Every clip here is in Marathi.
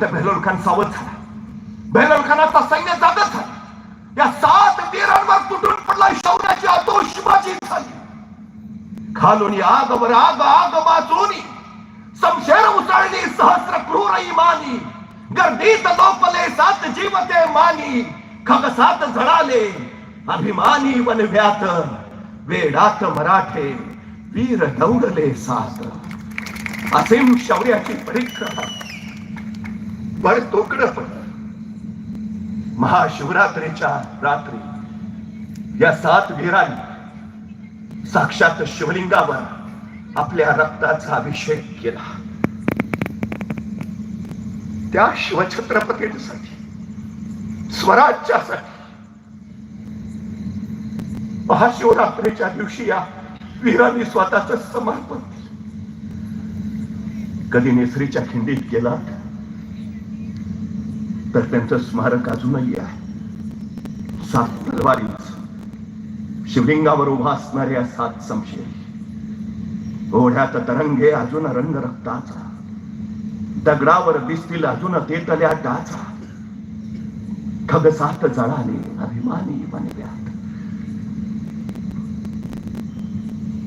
तर बेहलोल खान सावध झाला बेहलोल खानाचा सैन्य जागत झाला या सात वीरांवर तुटून पडला शौर्याची आतोषबाजी झाली खालून आगवर आग आग वाजूनी समशेर उसळली सहस्र क्रूर इमानी गर्दीत लोपले सात जीवते मानी खगसात झळाले अभिमानी वनव्यात वेडात मराठे वीर दौडले सात असीम शौर्याची परिक्रमा पण तोकड पण. महाशिवरात्रीच्या रात्री या सात वीरांनी साक्षात शिवलिंगावर आपल्या रक्ताचा अभिषेक केला. त्या शिवछत्रपतींसाठी स्वराज्यासाठी महाशिवरात्रीच्या दिवशी या वीरांनी स्वतःच समर्पण कधी नेसरीच्या खिंडीत केला तर त्यांचं स्मारक अजूनही आहे. सात तलवारीच. शिवलिंगावर उभा असणाऱ्या सात समशेर. ओढ्यात तरंगे अजून रंग रक्ताचा दगडावर दिसतील अजून तेतल्या डाचा. खगसात जळाले अभिमानी बनव्यात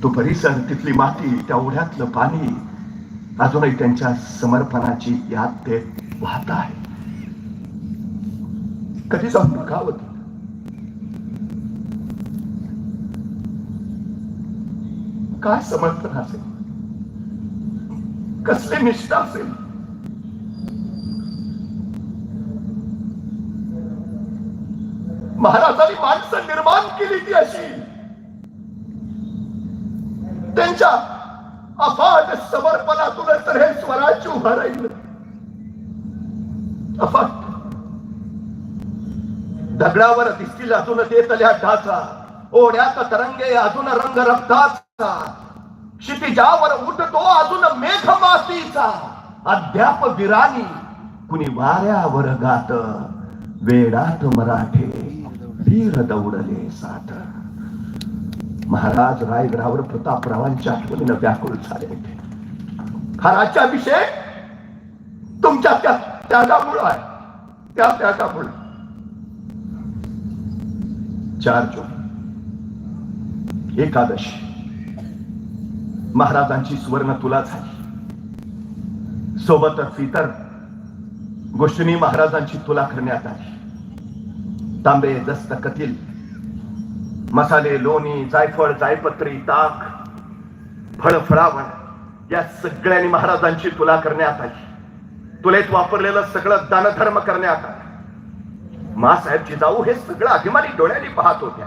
तो परिसर तिथली माती त्या ओढ्यातलं पाणी अजूनही त्यांच्या समर्पणाची याद ते वाहत आहे. कधी जाऊन बघावं काय समर्थन असेल? कसले निष्ठा असेल? महाराजांनी माणसं निर्माण केली ती अशी. त्यांच्या अफाट समर्पणातूनच तर हे स्वराज्य उभा राहिलं. अफाट. दगडावर दिसतील अजून देतल्या ढाचा ओढ्यात तरंगे अजून रंग रक्ताचा क्षितिजावर उठतो अजून मेघ मातीचा अद्याप विरानी कुणी वाऱ्यावर गात वेडात मराठे वीर दौडले साठ महाराज रायगडावर प्रतापरावांच्या आठवणीनं व्याकुळ झाले होते. हा राज्याभिषेक तुमच्या त्या त्यागामुळं आहे. त्या त्यागामुळं. चार जून एकादश. महाराजांची सुवर्ण तुला झाली. सोबतच इतर गोष्टींनी महाराजांची तुला करण्यात आली. तांबे दस्त कतील. मसाले लोणी जायफळ जायपत्री ताक फळ फळावळ या सगळ्यांनी महाराजांची तुला करण्यात आली. तुलेत वापरलेलं सगळं दानधर्म करण्यात आलं. मासाहेब जिजाऊ हे सगळं अभिमानी डोळ्यांनी पाहत होत्या.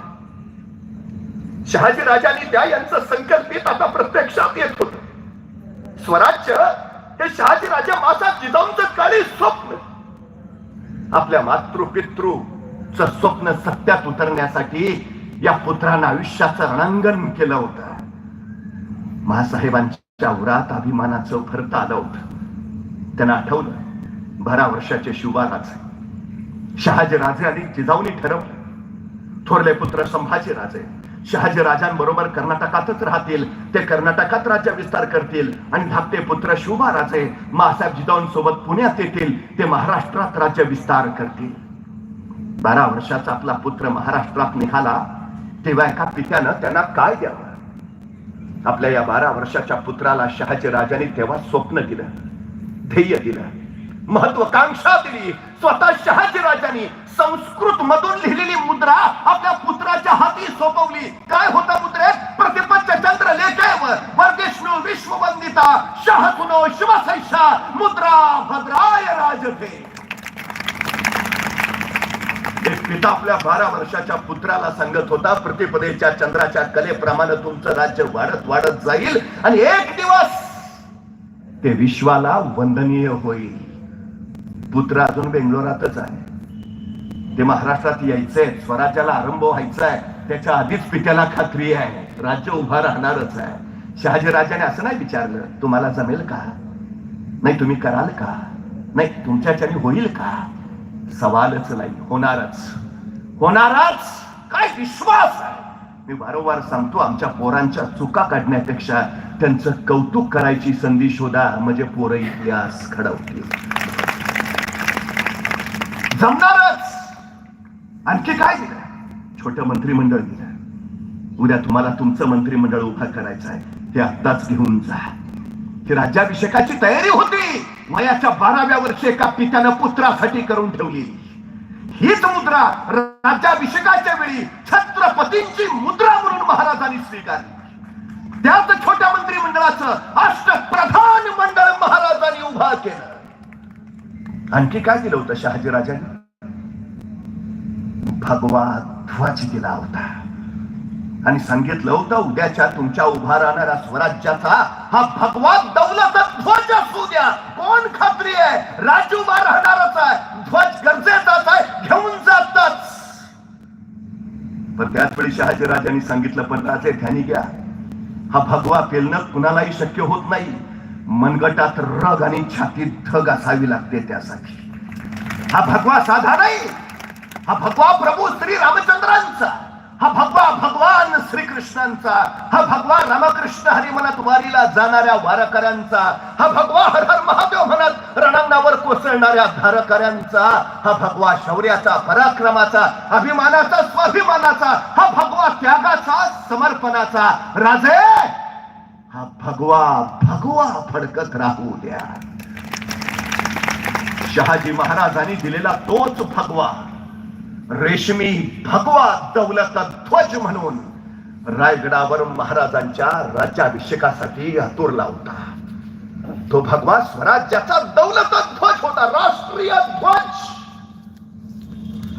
शहाजी राजांनी त्या यांचं संकल्पित आता प्रत्यक्षात येत होत. स्वराज्य हे शहाजी राजा मासाहेब जिजाऊंचं काळी स्वप्न. आपल्या मातृ पितृ स्वप्न सत्यात उतरण्यासाठी या पुत्रानं आयुष्याचं रणांगण केलं होतं. महासाहेबांच्या उरात अभिमानाचं भरत आलं होतं. त्यांना आठवलं बारा वर्षाचे शिवबाराचे शहाजी राजे आणि जिजाऊनी ठरवलं. थोरले पुत्र संभाजी राजे शहाजी राजांबरोबर कर्नाटकातच राहतील ते कर्नाटकात राज्य विस्तार करतील आणि धाकटे पुत्र शोभा राजे मासाहेब जिजाऊंसोबत पुण्यात येतील ते महाराष्ट्रात राज्य विस्तार करतील. बारा वर्षाचा आपला पुत्र महाराष्ट्रात निघाला तेव्हा एका पित्यानं त्यांना काय द्यावं? आपल्या या बारा वर्षाच्या पुत्राला शहाजी राजांनी तेव्हा स्वप्न दिलं ध्येय दिलं. महत्वाकांक्षा दिली स्वतः शहाजी राजांनी संस्कृत मधून लिहिलेली मुद्रा आपल्या पुत्राच्या हाती सोपवली. काय होता मुद्रेत प्रतिपच्च चंद्र लेखेवर वर्गेष्णू विश्ववंदिता शाह सुनो शिवसैषा मुद्रा भद्राय राजते एक पिता आपल्या बारा वर्षाच्या पुत्राला सांगत होता प्रतिपदेच्या चंद्राच्या कलेप्रमाणे तुमचं राज्य वाढत वाढत जाईल आणि एक दिवस ते विश्वाला वंदनीय होईल. पुत्र अजून बेंगलोरातच आहे. ते महाराष्ट्रात यायचंय स्वराज्याला आरंभ व्हायचा आहे त्याच्या आधीच पित्याला खात्री आहे राज्य उभा राहणारच आहे. शहाजी राजाने असं नाही विचारलं तुम्हाला जमेल का? नाही तुम्ही कराल का? नाही तुमच्याच्याने होईल का? सवालच नाही होणारच. होणारच! काय विश्वास आहे? मी वारंवार सांगतो आमच्या पोरांच्या चुका काढण्यापेक्षा त्यांचं कौतुक करायची संधी शोधा म्हणजे पोरं इतिहास घडवतील. जमणारच. आणखी काय दिलं? छोटं मंत्रिमंडळ दिलं. उद्या तुम्हाला तुमचं मंत्रिमंडळ उभं करायचं आहे. हे आत्ताच घेऊन जा. ही राज्याभिषेकाची तयारी होती. वयाच्या बाराव्या वर्षी एका पित्यानं पुत्रासाठी करून ठेवली. हीच मुद्रा राज्याभिषेकाच्या वेळी छत्रपतींची मुद्रा म्हणून महाराजांनी स्वीकारली. त्याच छोट्या मंत्रिमंडळाचं अष्टप्रधान मंडळ महाराजांनी उभा केलं. आणखी काय दिलं होतं शहाजीराजांनी? भगवा ध्वज दिला होता. आणि सांगितलं होतं उद्याच्या तुमच्या उभा राहणाऱ्या स्वराज्याचा हा भगवा दौलत ध्वज असू द्या. कोण खात्री आहे? राजूबा राहणारच आहे. ध्वज गरजेचाच आहे घेऊन जातच. पण त्याच वेळी शहाजीराजांनी सांगितलं पण राजे ध्यानी घ्या. हा भगवा पेलणं कुणालाही शक्य होत नाही. मनगटात रग आणि छातीत धग असावी लागते त्यासाठी. हा भगवा साधा नाही हा भगवा प्रभू श्री रामचंद्रांचा हा भगवा भगवान श्रीकृष्णांचा हा भगवा रामकृष्ण हरी म्हणत वारीला जाणाऱ्या वारकऱ्यांचा हा भगवा हर हर महादेव म्हणत रणांगणावर कोसळणाऱ्या धारकऱ्यांचा हा भगवा शौर्याचा पराक्रमाचा अभिमानाचा स्वाभिमानाचा हा भगवा त्यागाचा समर्पणाचा. राजे! हा भगवा भगवा फडकत राहू द्या. शहाजी महाराजांनी दिलेला तोच भगवा रेशमी भगवा दौलत ध्वज म्हणून रायगडावर महाराजांच्या राज्याभिषेकासाठी आतुरला होता. तो भगवा स्वराज्याचा दौलत ध्वज होता राष्ट्रीय ध्वज.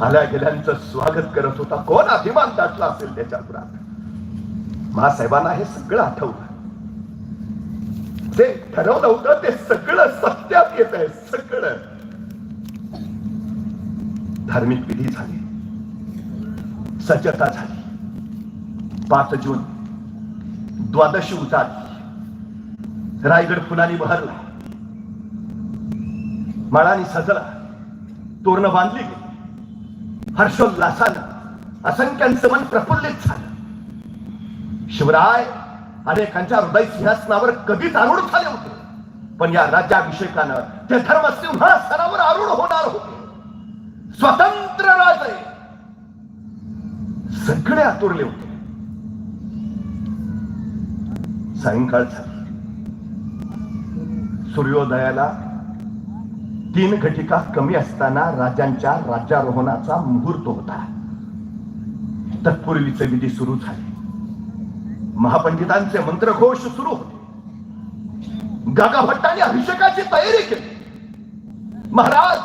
आल्या गेल्यांचं स्वागत करत होता. कोण अभिमान दाटला असेल त्याच्या पुरात महासाहेबांना हे सगळं आठवलं जे ठरवलं होतं ते सगळं सत्यात येत आहे सगळं धार्मिक विधी झाली सज्जता झाली पाच जून द्वादशी उजाडली रायगड फुलांनी बहरला माळानी सजला तोरण बांधली गेली हर्षोल्लासानं असंख्यांचं मन प्रफुल्लित झालं शिवराय अनेकांच्या हृदय सिंहासनावर कधीच आरूढ झाले होते. पण या राज्याभिषेकानं ते धर्मसिंहासनावर आरूढ होणार होते. स्वतंत्र राजे सगळे आतुरले होते. सायंकाळ झाली. सूर्योदयाला तीन घटिका कमी असताना राजांच्या राज्यारोहणाचा मुहूर्त होता. तत्पूर्वीचे विधी सुरू झाले. महापंडितांचे मंत्रघोष सुरू होते. गागा भट्टाने अभिषेकाची तयारी केली. महाराज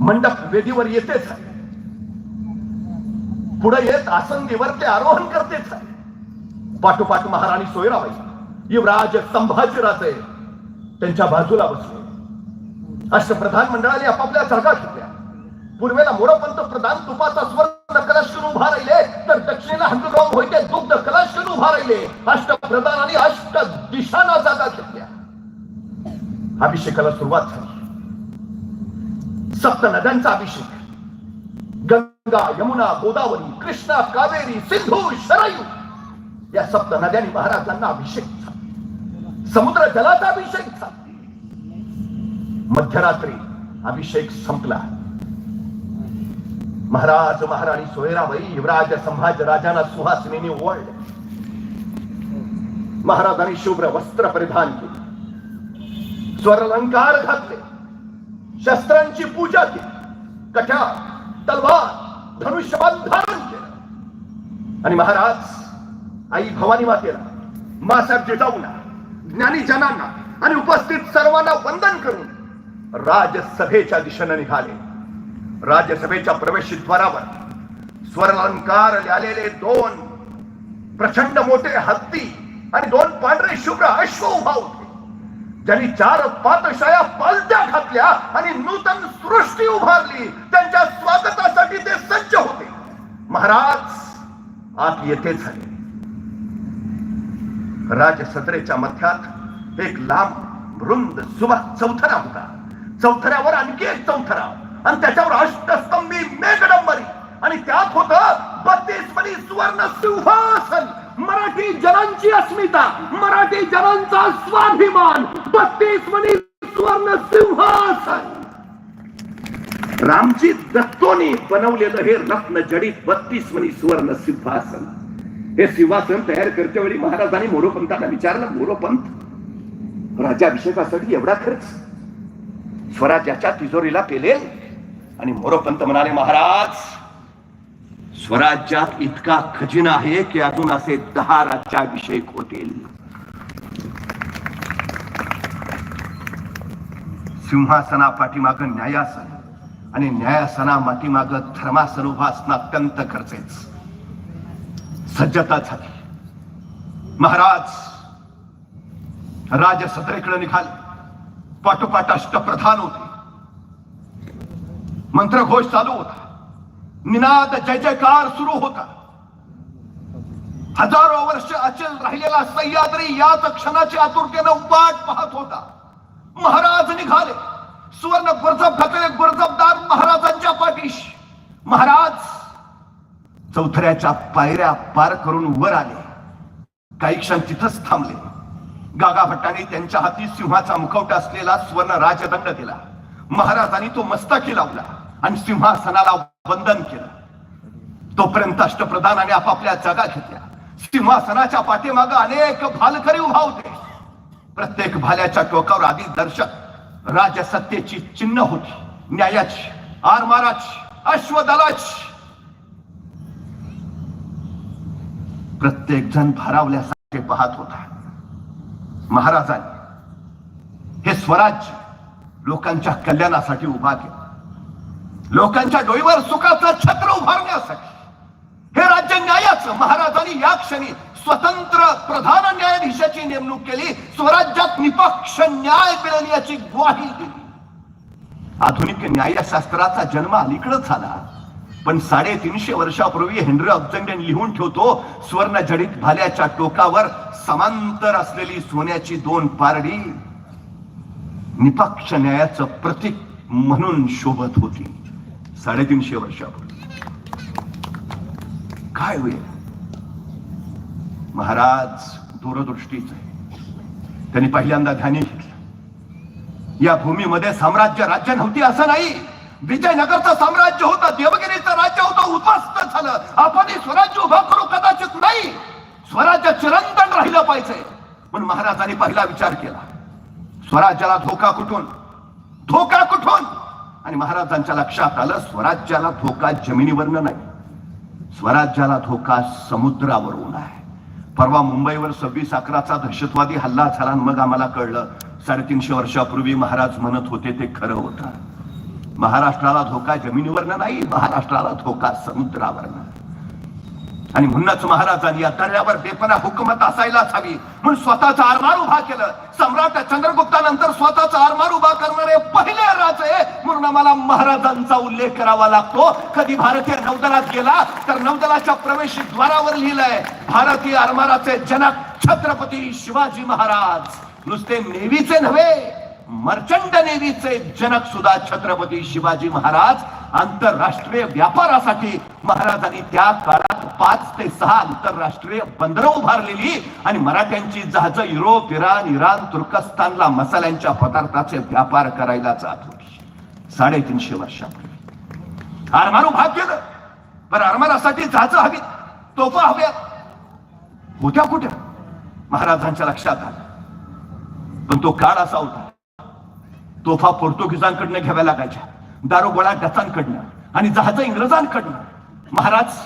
मंडप वेदीवर येतेच आहे पुढे येत आसंदीवर ते आरोहण करतेच आहे पाठोपाठ महाराणी सोयराबाई युवराज संभाजीराजे त्यांच्या बाजूला बसले. अष्टप्रधान मंडळाने आपापल्या जागा घेतल्या. पूर्वेला मोरपंत प्रधान तुपाचा स्वर्ण कलश उभा राहिले. तर दक्षिणेला होईते दुग्ध कलश उभा राहिले अष्टप्रधानांनी अष्ट दिशांना जागा घेतल्या. अभिषेकाला सुरुवात झाली. सप्त नद्यांचा अभिषेक. गंगा यमुना गोदावरी कृष्णा कावेरी सिंधू शरायू या सप्त नद्यांनी महाराजांना अभिषेक झाला. समुद्र जलाचा अभिषेक झाला. मध्यरात्री अभिषेक संपला. महाराज महाराणी सोयराबाई युवराज संभाज राजांना सुहासिनीने ओवाळले महाराजांनी शुभ्र वस्त्र परिधान केले. स्वरलंकार घातले. शस्त्रांची पूजा केली. कठ्या तलवार धनुष्यबाण धारण केलं. आणि महाराज आई भवानी मातेला मासाहेब जिजाऊना ज्ञानी जनांना आणि उपस्थित सर्वांना वंदन करून राजसभेच्या दिशेने निघाले. राज्यसभेच्या प्रवेशद्वारावर स्वरलंकार आलेले दोन प्रचंड मोठे हत्ती आणि दोन पांढरे शुभ्र अश्व उभा होते. ज्यांनी चार पातशाया पालत्या घातल्या आणि नूतन सृष्टी उभारली. त्यांच्या स्वागतासाठी ते सज्ज होते. महाराज आत येथे झाले. राजसत्रेच्या मध्यात एक लांब रुंद सुभा चौथरा होता. चौथऱ्यावर आणखी एक चौथरा. आणि त्याच्यावर अष्टस्तंभी मेघडंबरी. आणि त्यात होत बत्तीस मनी सुवर्ण सिंहासन. मराठी जनांची अस्मिता मराठी जनांचा स्वाभिमान. बत्तीस मनी सुवर्ण सिंहासन. रामजी दत्तोनी बनवलेलं हे रत्न जडित बत्तीस मनी सुवर्ण सिंहासन. हे सिंहासन तयार करते वेळी महाराजांनी मोरोपंतांना विचारलं मोरोपंत राजाभिषेकासाठी एवढा खर्च? स्वराज्याच्या तिजोरीला पेलेल? आणि मोरोपंत म्हणाले महाराज स्वराज्यात इतका खजिना आहे की अजून असे दहा राज्याभिषेक होतील. सिंहासना पाठीमाग न्यायासन आणि न्यायासना पाठीमाग धर्मासन उभा अत्यंत गरजेच. सज्जता झाली. महाराज राजसत्रेकडे निघाले. पाठोपाठ अष्टप्रधान होते. मंत्रघोष चालू होता. निनाद जय जयकार सुरू होता. हजारो वर्ष अचल राहिलेला सह्याद्री याच क्षणाची आतुरतेनं वाट पाहत होता. महाराज निघाले. सुवर्ण गुरजब ढकले गुरजबदार महाराजांच्या पाठीश. महाराज चौथऱ्याच्या पायऱ्या पार करून वर आले. काही क्षण तिथंच थांबले. गागाभट्टाने त्यांच्या हाती सिंहाचा मुखवटा असलेला स्वर्ण राजदंड दिला. महाराजांनी तो मस्तकी लावला. आणि सिंहासनाला वंदन केलं. तोपर्यंत अष्टप्रधानाने आपापल्या जागा घेतल्या. सिंहासनाच्या पाठीमाग अनेक भालकरी उभा होते. प्रत्येक भाल्याच्या टोकावर आधी दर्शक राजसत्तेची चिन्ह होती. न्यायाची आरमाराची अश्वदलाची. प्रत्येक जण भारावल्यासारखे पाहत होता. महाराजांनी हे स्वराज्य लोकांच्या कल्याणासाठी उभा केलं. लोकांच्या डोईवर सुखाचं छत्र उभारण्यासाठी हे राज्य न्यायाचं महाराजांनी या क्षणी स्वतंत्र प्रधान न्यायाधीशाची नेमणूक केली स्वराज्यात निपक्ष न्याय मिळेल याची ग्वाही दिली. आधुनिक न्यायशास्त्राचा जन्म अलीकडे झाला. पण साडेतीनशे वर्षापूर्वी हेनरी ऑब्झंडन लिहून ठेवतो स्वर्ण जडित भाल्याच्या टोकावर समांतर असलेली सोन्याची दोन पारडी निपक्ष न्यायाचं प्रतीक म्हणून शोभत होती. साडेतीनशे वर्षापूर्वी. काय होईल? महाराज दूरदृष्टीच आहे त्यांनी पहिल्यांदा ध्यानी घेतलं. या भूमीमध्ये साम्राज्य राज्य नव्हती असं नाही. विजयनगरचं साम्राज्य होतं देवगिरीचं राज्य होतं उद्ध्वस्त झालं. आपण हे स्वराज्य उभं करू कदाचित नाही स्वराज्य चिरंतन राहिलं पाहिजे. पण महाराजांनी पहिला विचार केला. स्वराज्याला धोका कुठून? धोका कुठून? आणि महाराजांच्या लक्षात आलं स्वराज्याला धोका जमिनीवरनं नाही. स्वराज्याला धोका समुद्रावरून आहे. परवा मुंबईवर सव्वीस अकराचा दहशतवादी हल्ला झाला आणि मग आम्हाला कळलं साडेतीनशे वर्षापूर्वी महाराज म्हणत होते ते खरं होतं. महाराष्ट्राला धोका जमिनीवरनं नाही महाराष्ट्राला धोका समुद्रावरनं. आणि म्हणूनच महाराजांनी या दर्यावर बेपना हुकूमत असायलाच हवी. म्हणून स्वतःचा आरमार उभा केलं. सम्राट चंद्रगुप्तानंतर स्वतःचा आरमार उभा करणारे पहिले राजे म्हणून आम्हाला महाराजांचा उल्लेख करावा लागतो. कधी भारतीय नौदलात गेला तर नौदलाच्या प्रवेशद्वारावर लिहिलंय भारतीय आरमाराचे जनक छत्रपती शिवाजी महाराज. नुसते नेव्हीचे नव्हे मर्चंट नेव्हीचे जनक सुद्धा छत्रपती शिवाजी महाराज. आंतरराष्ट्रीय व्यापारासाठी महाराजांनी त्या काळात पाच ते सहा आंतरराष्ट्रीय बंदरं उभारलेली आणि मराठ्यांची जहाज युरोप इराण इराण तुर्कस्तानला मसाल्यांच्या पदार्थाचे व्यापार करायला जात होती. साडेतीनशे वर्षापूर्वी. आरमार उभा केलं. पण आरमारासाठी जहाज हवी तोफा हव्या होत्या कुठे? महाराजांच्या लक्षात आलं. पण तो काळ असा होता. तोफा पोर्तुगीजांकडनं घ्याव्या लागायच्या. दारोगोळा डचांकडनं आणि जहाज इंग्रजांकडनं. महाराज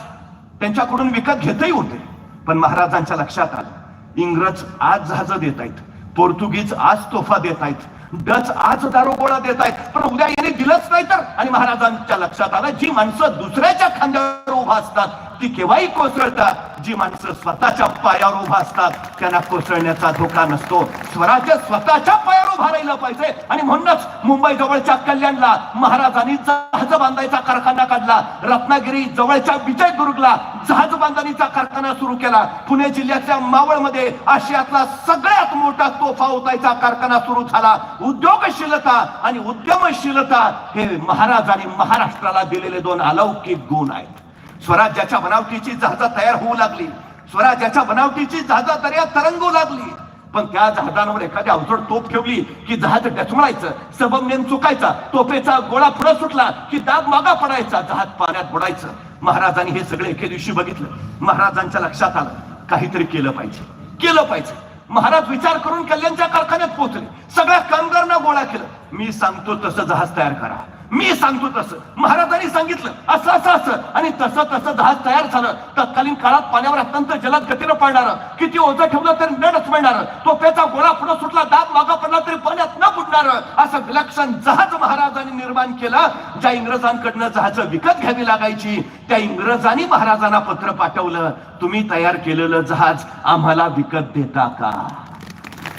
त्यांच्याकडून विकत घेतही होते. पण महाराजांच्या लक्षात आलं इंग्रज आज जहाज देत आहेत पोर्तुगीज आज तोफा देत आहेत डच आज दारोगोळा देत आहेत पण उद्या यांनी दिलंच नाही तर? आणि महाराजांच्या लक्षात आलं जी माणसं दुसऱ्याच्या खांद्यावर उभा असतात ती केव्हाही कोसळतात जी माणसं स्वतःच्या पायावर उभा असतात त्यांना कोसळण्याचा धोका नसतो. स्वराज्य स्वतःच्या पायावर उभा राहिलं पाहिजे. आणि म्हणूनच मुंबई जवळच्या कल्याणला महाराजांनी जहाज बांधायचा कारखाना काढला. रत्नागिरी जवळच्या विजयदुर्गला जहाज बांधणीचा कारखाना सुरू केला. पुणे जिल्ह्यातल्या मावळमध्ये आशियातला सगळ्यात मोठा तोफा उतायचा कारखाना सुरू झाला. उद्योगशीलता आणि उद्यमशीलता हे महाराजांनी महाराष्ट्राला दिलेले दोन अलौकिक गुण आहेत. स्वराज्याच्या बनावटीची जहाजा तयार होऊ लागली. स्वराज्याच्या बनावटीची जहाजा दर्यात तरंगू लागली. पण त्या जहाजांवर एखादी अवजड तोफ ठेवली की जहाज डचमळायचं सबमनेम चुकायचा तोफेचा गोळा पुढे सुटला की दाग मागा पडायचा जहाज पाण्यात बुडायचं. महाराजांनी हे सगळे एके दिवशी बघितलं. महाराजांच्या लक्षात आलं काहीतरी केलं पाहिजे. केलं पाहिजे. महाराज विचार करून कल्याणच्या कारखान्यात पोहोचले. सगळ्या कामगारांना गोळा केलं. मी सांगतो तसं जहाज तयार करा. मी सांगतो तसं. महाराजांनी सांगितलं असं असं असं. आणि तसं तसं जहाज तयार झालं. तत्कालीन काळात पाण्यावर अत्यंत जलद गतीनं पडणार. किती ओझं ठेवलं तरी नडच मिळणार. तोफ्याचा गोळा पुढे सुटला दाब मागा पडला तरी पाण्यात न बुडणार. असं विलक्षण जहाज महाराजांनी निर्माण केलं. ज्या इंग्रजांकडनं जहाज विकत घ्यावी लागायची त्या इंग्रजांनी महाराजांना पत्र पाठवलं. तुम्ही तयार केलेलं जहाज आम्हाला विकत देता का?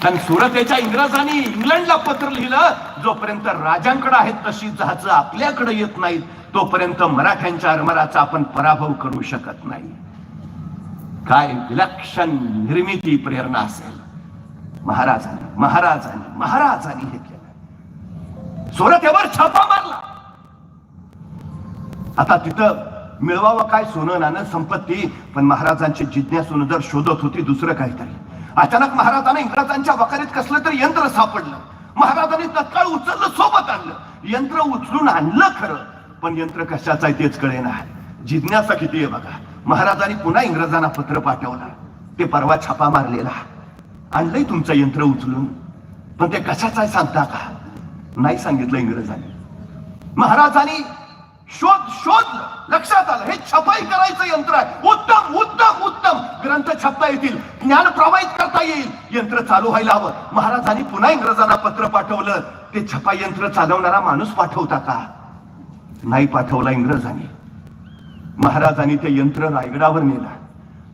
कारण सुरतेच्या इंग्रजांनी इंग्लंडला पत्र लिहिलं जोपर्यंत राजांकडे आहेत तशी जहाज आपल्याकडे येत नाहीत तोपर्यंत मराठ्यांच्या आरमाराचा आपण पराभव करू शकत नाही. काय विलक्षण निर्मिती प्रेरणा असेल. महाराजांनी महाराजांनी महाराजांनी हे केलं. सुरतेवर छापा मारला. आता तिथं मिळवावं काय सोनं नाणं संपत्ती पण महाराजांची जिज्ञासून जर शोधत होती दुसरं काहीतरी. अचानक महाराजांना इंग्रजांच्या वकारीत कसलं तरी यंत्र सापडलं. महाराजांनी तत्काळ उचललं सोबत आणलं. यंत्र उचलून आणलं खरं पण यंत्र कशाचं आहे तेच कळेना. जिज्ञासा किती आहे बघा. महाराजांनी पुन्हा इंग्रजांना पत्र पाठवलं. ते परवा छापा मारलेला. आणलंय तुमचं यंत्र उचलून. पण ते कशाचं आहे सांगता का? नाही सांगितलं इंग्रजांनी. महाराजांनी शोध शोध लक्षात आलं. हे छपाई करायचं यंत्र आहे. उत्तम उत्तम उत्तम. ग्रंथ छापता येतील. ज्ञान प्रवाहित यंत्र चालू व्हायला हवं. महाराजांनी पुन्हा इंग्रजांना पत्र पाठवलं. ते छपा यंत्र चालवणारा माणूस पाठवता का? नाही पाठवला इंग्रजांनी. महाराजांनी ते यंत्र रायगडावर नेलं.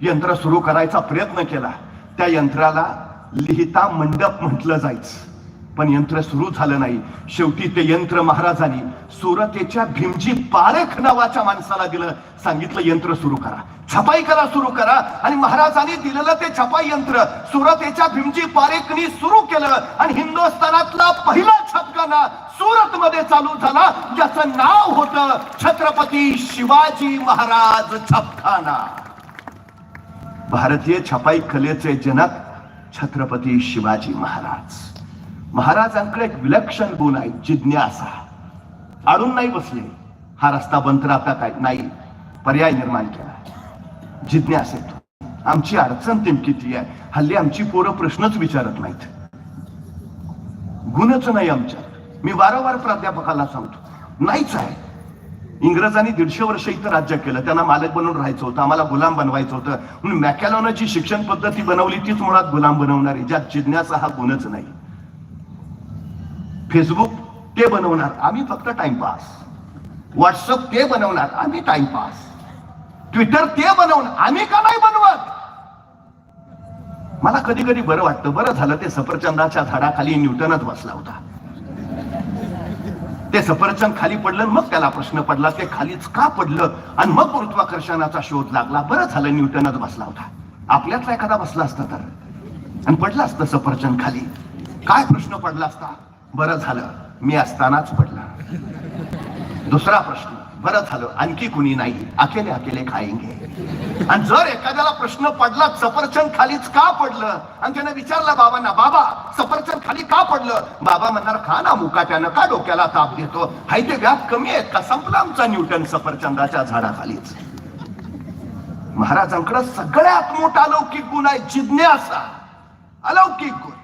यंत्र सुरू करायचा प्रयत्न केला. त्या यंत्राला लिहिता मंडप म्हटलं जायचं. पण यंत्र सुरू झालं नाही. शेवटी ते यंत्र महाराजांनी सुरतेच्या भीमजी पारेख नावाच्या माणसाला दिलं. सांगितलं यंत्र सुरू करा. छपाई करा सुरू करा. आणि महाराजांनी दिलेलं ते छपाई यंत्र सुरतेच्या भीमजी पारेखनी सुरू केलं. आणि हिंदुस्थानातला पहिला छापखाना सुरत मध्ये चालू झाला. ज्याचं नाव होतं छत्रपती शिवाजी महाराज छापखाना. भारतीय छपाई कलेचे जनक छत्रपती शिवाजी महाराज. महाराजांकडे एक विलक्षण गुण आहे जिज्ञासा. अडून नाही बसले. हा रस्ता बंद तर आता काय? नाही. पर्याय निर्माण केला. जिज्ञासेत आमची अडचण नेमकी आहे. हल्ली आमची पोरं प्रश्नच विचारत नाहीत. गुणच नाही आमच्यात. मी वारंवार प्राध्यापकाला सांगतो. नाहीच आहे. इंग्रजांनी दीडशे वर्ष इथं राज्य केलं. त्यांना मालक बनवून राहायचं होतं. आम्हाला गुलाम बनवायचं होतं. म्हणून मॅकॅलॉनाची शिक्षण पद्धती बनवली तीच मुळात गुलाम बनवणारी. ज्यात जिज्ञासा हा गुणच नाही. फेसबुक ते बनवणार आम्ही फक्त टाइमपास व्हॉट्सअप ते बनवणार आम्ही टाइमपास ट्विटर ते बनवणार आम्ही का नाही बनवत? मला कधी कधी बरं वाटतं बरं झालं ते सफरचंदाच्या झाडाखाली न्यूटनच बसला होता. ते सफरचंद खाली पडलं मग त्याला प्रश्न पडला ते खालीच का पडलं? आणि मग गुरुत्वाकर्षणाचा शोध लागला बरं झालं न्यूटनच बसला होता. आपल्यातला एखादा बसला असता तर? आणि पडला असतं सफरचंद खाली. काय प्रश्न पडला असता? बरं झालं मी असतानाच पडला. दुसरा प्रश्न बरं झालं आणखी कुणी नाही अकेले अकेले खाएंगे आणि जर एखाद्याला प्रश्न पडला सफरचंद खालीच का पडलं? आणि त्याने विचारलं बाबांना बाबा सफरचंद खाली का पडलं? बाबा म्हणणार खा ना मुकाट्यानं का डोक्याला ताप देतो. हाय ते व्याप कमी आहेत का? संपला आमचा न्यूटन सफरचंदाच्या झाडाखालीच. महाराजांकडे सगळ्यात मोठा अलौकिक गुण आहे जिज्ञासा. अलौकिक गुण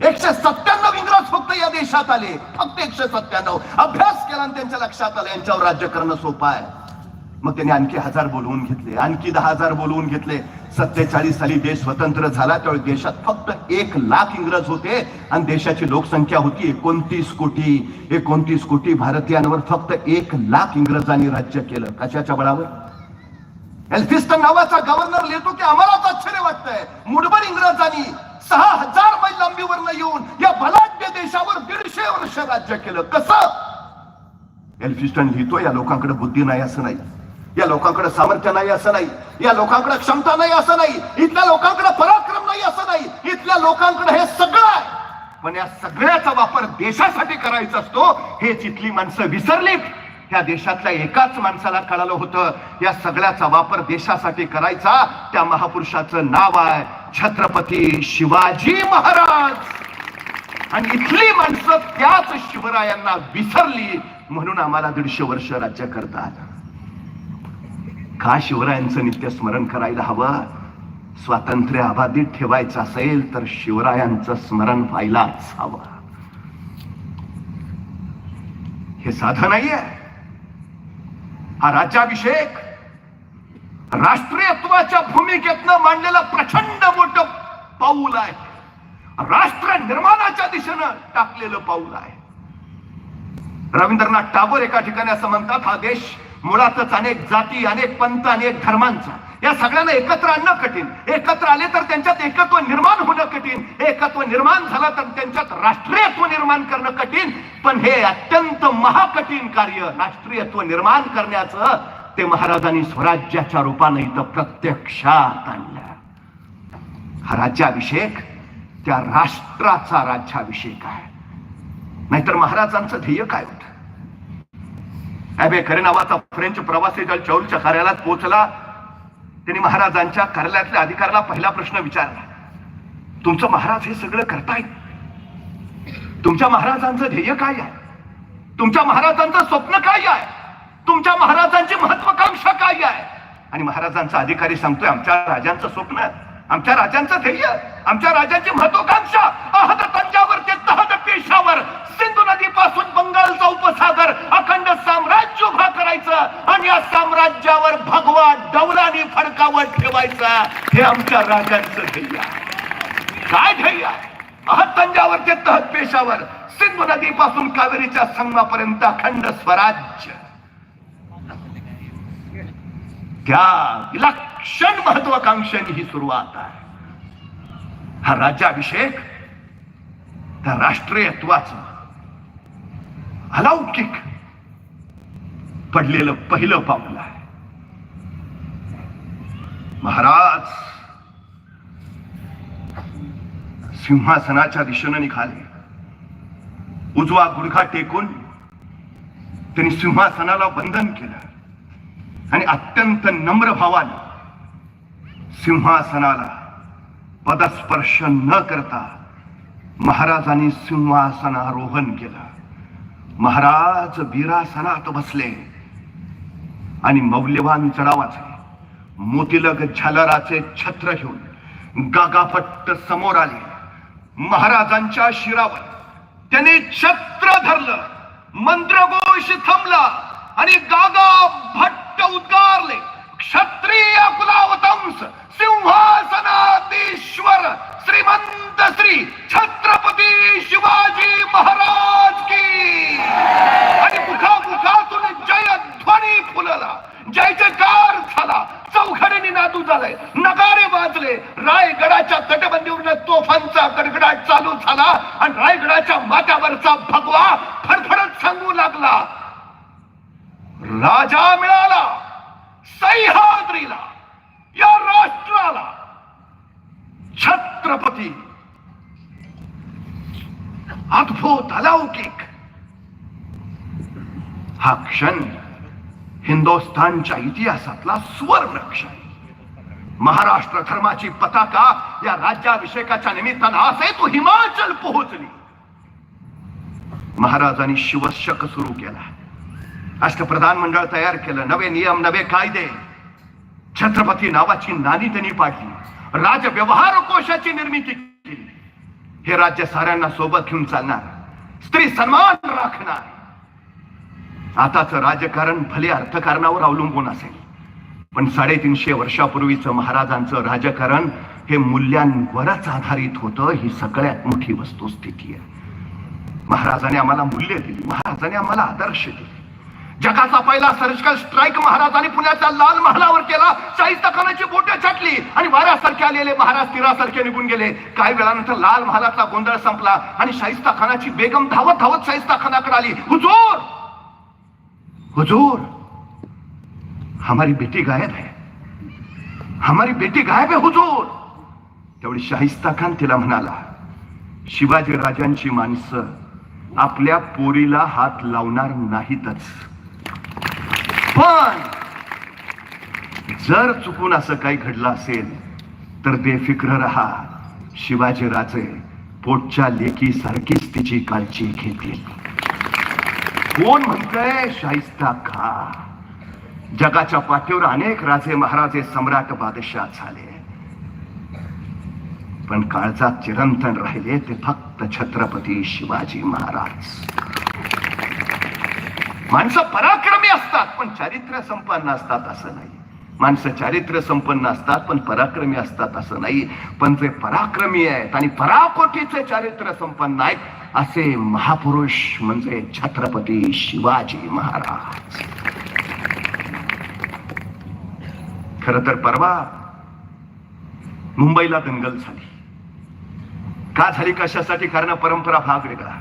एकशे सत्त्याण्णव इंग्रज फक्त या देशात आले. फक्त एकशे सत्त्याण्णव. अभ्यास केला आणि त्यांच्या लक्षात आलं यांच्यावर राज्य करणं सोपं आहे. मग त्यांनी आणखी हजार बोलवून घेतले आणखी दहा हजार बोलवून घेतले. सत्तेचाळीस साली देश स्वतंत्र झाला त्यावेळी देशात फक्त एक लाख इंग्रज होते आणि देशाची लोकसंख्या होती एकोणतीस कोटी. एकोणतीस कोटी भारतीयांवर फक्त एक लाख इंग्रजांनी राज्य केलं. कशाच्या बळावर? एल्फिस्टन नावाचा गव्हर्नर लिहितो की आम्हालाच आश्चर्य वाटतंय. मुडबर इंग्रजांनी सहा हजार मैल लांबीवरनं येऊन या बलाढ्य देशावर दीडशे वर्ष राज्य केलं. कसं? एल्फिस्टन लिहितो या लोकांकडे बुद्धी नाही असं नाही. या लोकांकडे सामर्थ्य नाही असं नाही. या लोकांकडे क्षमता नाही असं नाही. इथल्या लोकांकडे पराक्रम नाही असं नाही. इथल्या लोकांकडे हे सगळं आहे. पण या सगळ्याचा वापर देशासाठी करायचा असतो. हे जिथली माणसं विसरलीत. त्या देशातल्या एकाच माणसाला कळालं होतं या सगळ्याचा वापर देशासाठी करायचा. त्या महापुरुषाचं नाव आहे छत्रपती शिवाजी महाराज. आणि इथली माणसं त्याच शिवरायांना विसरली म्हणून आम्हाला दीडशे वर्ष राज्य करतात. का शिवरायांचं नित्य स्मरण करायला हवं? स्वातंत्र्य अबाधित ठेवायचं असेल तर शिवरायांचं स्मरण व्हायलाच हवं. हे साधं नाहीये. हा राज्याभिषेक राष्ट्रीयत्वाच्या भूमिकेतनं मांडलेलं प्रचंड मोठं पाऊल आहे. राष्ट्र निर्माणाच्या दिशेनं टाकलेलं पाऊल आहे. रवींद्रनाथ टागोर एका ठिकाणी असं म्हणतात हा देश मुळातच अनेक जाती अनेक पंथ अनेक धर्मांचा. या सगळ्यांना एकत्र आणणं कठीण. एकत्र आले तर त्यांच्यात एकत्व निर्माण होणं कठीण. एकत्व निर्माण झालं तर त्यांच्यात राष्ट्रीयत्व निर्माण करणं कठीण. पण हे अत्यंत महाकठीण कार्य राष्ट्रीयत्व निर्माण करण्याचं ते महाराजांनी स्वराज्याच्या रूपाने इथं प्रत्यक्षात आणलं. हा राज्याभिषेक त्या राष्ट्राचा राज्याभिषेक आहे. नाहीतर महाराजांचं ध्येय काय होत? अबे खरे नावाचा फ्रेंच प्रवासी जल चौलच्या कार्यालयात पोहोचला. त्यांनी महाराजांच्या कार्यालयातल्या अधिकाऱ्याला पहिला प्रश्न विचारला. तुमचं महाराज हे सगळं करतायत? तुमच्या महाराजांचं ध्येय काय आहे? तुमच्या महाराजांचं स्वप्न काय आहे? तुमच्या महाराजांची महत्वाकांक्षा काय आहे? आणि महाराजांचा अधिकारी सांगतोय आमच्या राजांचं स्वप्न आमच्या राजांचं ध्येय आमच्या राजांची महत्वाकांक्षा अहद तंजावर ते तहत पेशावर सिंधू नदीपासून बंगालचा उपसागर अखंड साम्राज्य उभा करायचं आणि या साम्राज्यावर भगवा डौलानी फडकावर ठेवायचा. हे आमच्या राजांचं ध्येय आहे. काय ध्येय आहे? तंजावर ते तहत पेशावर सिंधू नदीपासून कावेरीच्या संगमापर्यंत अखंड स्वराज्य. घ्या विलक्षण महत्वाकांक्षांनी ही सुरुवात आहे. हा राज्याभिषेक त्या राष्ट्रीयत्वाच अलौकिक पडलेलं पहिलं पाऊल आहे. महाराज सिंहासनाच्या दिशेनं निघाले उजवा गुडघा टेकून त्यांनी सिंहासनाला बंधन केलं. आणि अत्यंत नम्र भावाने सिंहासनाला पदस्पर्श न करता महाराजांनी सिंहासनारोहण केलं. महाराज बिरासनात बसले आणि मौल्यवान चढावाचे मोतीलग झालराचे छत्र घेऊन गागापट्ट समोर आले. महाराजांच्या शिरावर त्याने छत्र धरलं. मंत्रघोष थांबला आणि गागा भट्ट उद्गारले. क्षत्रिय कुलावतंस सिंहासनाधीश्वर श्रीमंत श्री छत्रपती शिवाजी महाराज की आणि मुखा मुखातून जय ध्वनी फुलला जय जयकार झाला चौघड्याने नादू झालाय नगारे वाजले रायगडाच्या तटबंदीवरनं तोफांचा गडगडाट चालू झाला आणि रायगडाच्या माथ्यावरचा भगवा फडफडत सांगू लागला राजा मिळाला सह्याद्रीला या राष्ट्राला छत्रपती अद्भुत अलौकिक हा क्षण हिंदुस्थानच्या इतिहासातला सुवर्ण क्षण महाराष्ट्र धर्माची पताका या राज्याभिषेकाच्या निमित्तानं असे तो हिमाचल पोहोचली. महाराजांनी शिवशक सुरू केला. अष्टप्रधान मंडळ तयार केलं. नवे नियम नवे कायदे. छत्रपती नावाची नाणी त्यांनी पाडली. राजव्यवहार कोशाची निर्मिती केली. हे राज्य साऱ्यांना सोबत घेऊन चालणार. स्त्री सन्मान राखणार. आताच राजकारण भले अर्थकारणावर अवलंबून असेल पण साडेतीनशे वर्षापूर्वीचं महाराजांचं राजकारण हे मूल्यांवरच आधारित होतं ही सगळ्यात मोठी वस्तुस्थिती आहे. महाराजांनी आम्हाला मूल्य दिली महाराजाने आम्हाला आदर्श दिले. जगाचा पहिला सर्जिकल स्ट्राईक महाराजांनी पुण्याच्या लाल महालावर केला चाळीस खानाची बोटे छाटली आणि वाऱ्यासारखे आलेले महाराज तीरासारखे निघून गेले. काही वेळानंतर लाल महालातला गोंधळ संपला आणि शाहिस्ता खानाची बेगम धावत धावत शाहिस्ता खानाकडे आली. हुजूर! हुजूर हमारी बेटी गायब है। हमारी बेटी गायब है हुजूर। तेवढी शाहिस्ता खान तिला म्हणाला शिवाजी राजांची माणसं आपल्या पोरीला हात लावणार नाहीतच. पण जर चुकून असं काही घडलं असेल तर बेफिक्र रहा. शिवाजी राजे पोटच्या लेकीसारखीच तिची काळजी घेतील. कोण म्हणतंय शाहिस्ता खा जगाच्या पाठीवर अनेक राजे महाराजे सम्राट बादशाह झाले. पण काळजात चिरंतन राहिले ते फक्त छत्रपती शिवाजी महाराज. माणसं पराक्रमी असतात पण चारित्र्य संपन्न असतात असं नाही. माणसं चारित्र्य संपन्न असतात पण पराक्रमी असतात असं नाही. पण जे पराक्रमी आहेत आणि पराकोटीचे चारित्र्य संपन्न आहेत असे महापुरुष म्हणजे छत्रपती शिवाजी महाराज. खर तर परवा मुंबईला दंगल झाली. का झाली कशासाठी? कारण परंपरा भाग वेगळा.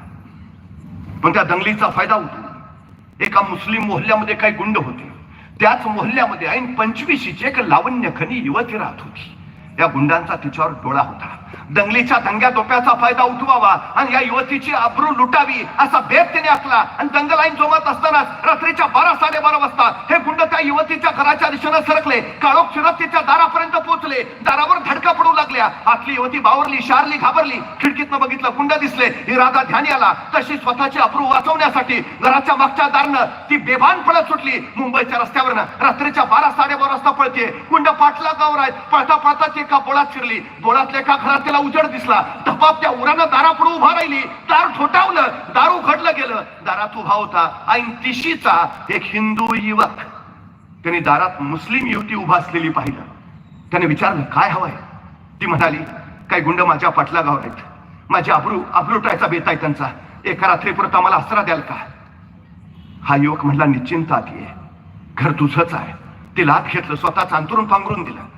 पण त्या दंगलीचा फायदा होतो एका मुस्लिम मोहल्ल्यामध्ये काही गुंड होते. त्याच मोहल्ल्यामध्ये ऐन पंचवीशीची एक लावण्य खनी युवती राहत होती. या गुंडांचा तिच्यावर डोळा होता. दंगलीच्या दंग्या धोप्याचा फायदा उठवावा आणि या युवतीची अब्रू लुटावी असा भेद त्याने आखला. आणि दंगल आईन जोमात असतानाच रात्रीच्या बारा साडेबारा वाजता हे गुंड त्या युवतीच्या घराच्या दिशेनं सरकले. काळोख फिरत तिच्या दारापर्यंत पोहोचले. दारावर धडका पडू लागल्या. आतली युवती बावरली शारली घाबरली. खिडकीतनं बघितलं गुंड दिसले. इरादा ध्यानी आला. तशी स्वतःची अब्रू वाचवण्यासाठी घराच्या मागच्या दारनं ती बेभान पळत सुटली. मुंबईच्या रस्त्यावरनं रात्रीच्या बारा साडेबारा वाजता पळते गुंड पाठला गावर आहेत पळता पळता ती एका बोळात शिरली. बोळातल्या एका घरात तिला उजड दिसला. धपाप त्या उरानं दारापुढे उभा राहिली. दार ठोठावलं दार उघडलं गेलं. दारात उभा होता ऐन तिशीचा एक हिंदू युवक. त्याने दारात मुस्लिम युवती उभा असलेली पाहिलं. त्याने विचारलं काय हवंय ती म्हणाली काही गुंड माझ्या पाटलागावर आहेत. माझे आबरू आबरूटायचा बेत आहे त्यांचा. एका रात्रीपुरता मला आसरा द्याल का? हा युवक म्हणला निश्चिंत आत घर तुझंच आहे. ते लाभ घेतलं स्वतःच अंतरून पांघरून दिलं.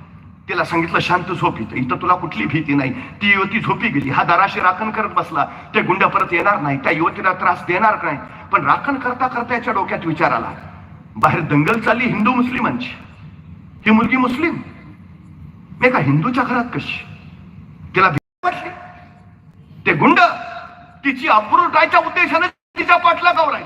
तिला सांगितलं शांत झोप इथं. इथं तुला कुठली भीती नाही. ती युवती झोपी गेली. हा दाराशी राखण करत बसला. ते गुंड परत येणार नाही. त्या युवतीला त्रास देणार नाही पण राखण करता करता याच्या डोक्यात विचार आला. बाहेर दंगल चालली हिंदू मुस्लिमांची. ही मुलगी मुस्लिम. मी का हिंदूच्या घरात कशी? तिला भीती वाटली. ते गुंड तिची अप्रूटायच्या उद्देशाने तिचा पाठलागावर आहे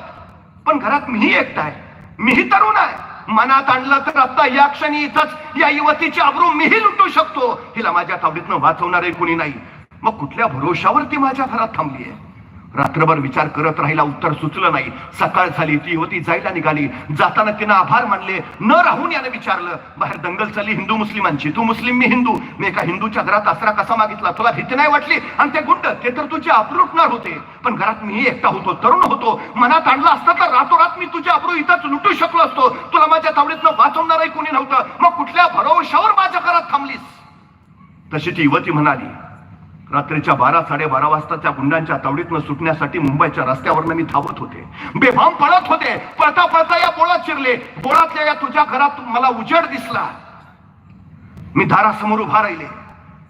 पण घरात मीही एकटा आहे. मीही तरुण आहे. मनात आणलं तर आता या क्षणी इथंच या युवतीची अब्रू मीही लुटू शकतो. हिला माझ्या तावडीतनं वाचवणारे कुणी नाही. मग कुठल्या भरोशावर ती माझ्या घरात थांबली आहे रात्रभर विचार करत राहिला उत्तर सुचलं नाही. सकाळ झाली ती होती जायला निघाली. जाताना तिनं आभार मानले. न राहून याने विचारलं बाहेर दंगल चालली हिंदू मुस्लिमांची. तू मुस्लिम मी हिंदू. मी एका हिंदूच्या घरात आसरा कसा मागितला? तुला भीती नाही वाटली? आणि ते गुंड ते तर तुझे अब्रूटणार होते. पण घरात मीही एकटा होतो तरुण होतो. मनात आणला असता तर रातोरात मी तुझे अब्रू इथंच लुटू शकलो असतो. तुला माझ्या तावडीतनं वाचवणारही कोणी नव्हतं. मग कुठल्या भरोशावर माझ्या घरात थांबलीस? तशी ती युवती म्हणाली रात्रीच्या बारा साडेबारा वाजता त्या गुंडांच्या तावडीतनं सुटण्यासाठी मुंबईच्या रस्त्यावरनं मी धावत होते. बेभाम पळत होते. पळता पळता या बोळात शिरले. बोळातल्या या तुझ्या घरात मला उजेड दिसला. मी दारासमोर उभा राहिले.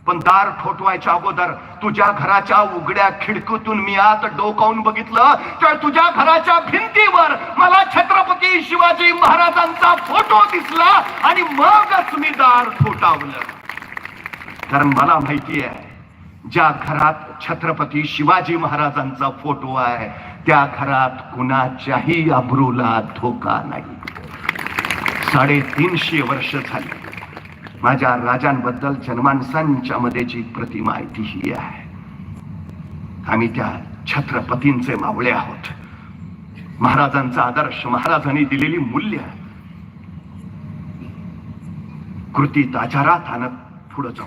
पण दार ठोठवायच्या अगोदर तुझ्या घराच्या उघड्या खिडकीतून मी आत डोकावून बघितलं तर तुझ्या घराच्या भिंतीवर मला छत्रपती शिवाजी महाराजांचा फोटो दिसला आणि मगच मी दार ठोठावलं. कारण मला माहिती आहे ज्या घरात छत्रपती शिवाजी महाराजांचा फोटो आहे त्या घरात कुणाच्याही अब्रूला धोका नाही. साडेतीनशे वर्ष झाली. माझ्या राजांबद्दल जनमानसांच्या मध्ये जी प्रतिमा आहे ती ही आहे. आम्ही त्या छत्रपतींचे मावळे आहोत. महाराजांचा आदर्श महाराजांनी दिलेली मूल्य. कृती आचारात आणत पुढे जाऊ.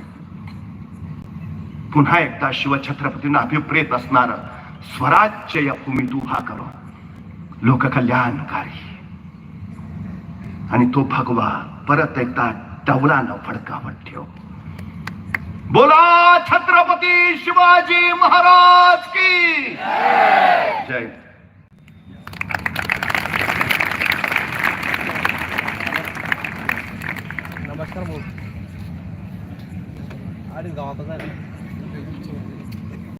पुन्हा एकदा शिवछत्रपतींना अभिप्रेत असणार स्वराज्य या भूमीत उभा करो. लोककल्याणकारी. आणि तो भगवा परत एकदा डवलानं फडकावत ठेव. बोला छत्रपती शिवाजी महाराज की! जय. नमस्कार बोल अडीच गावातच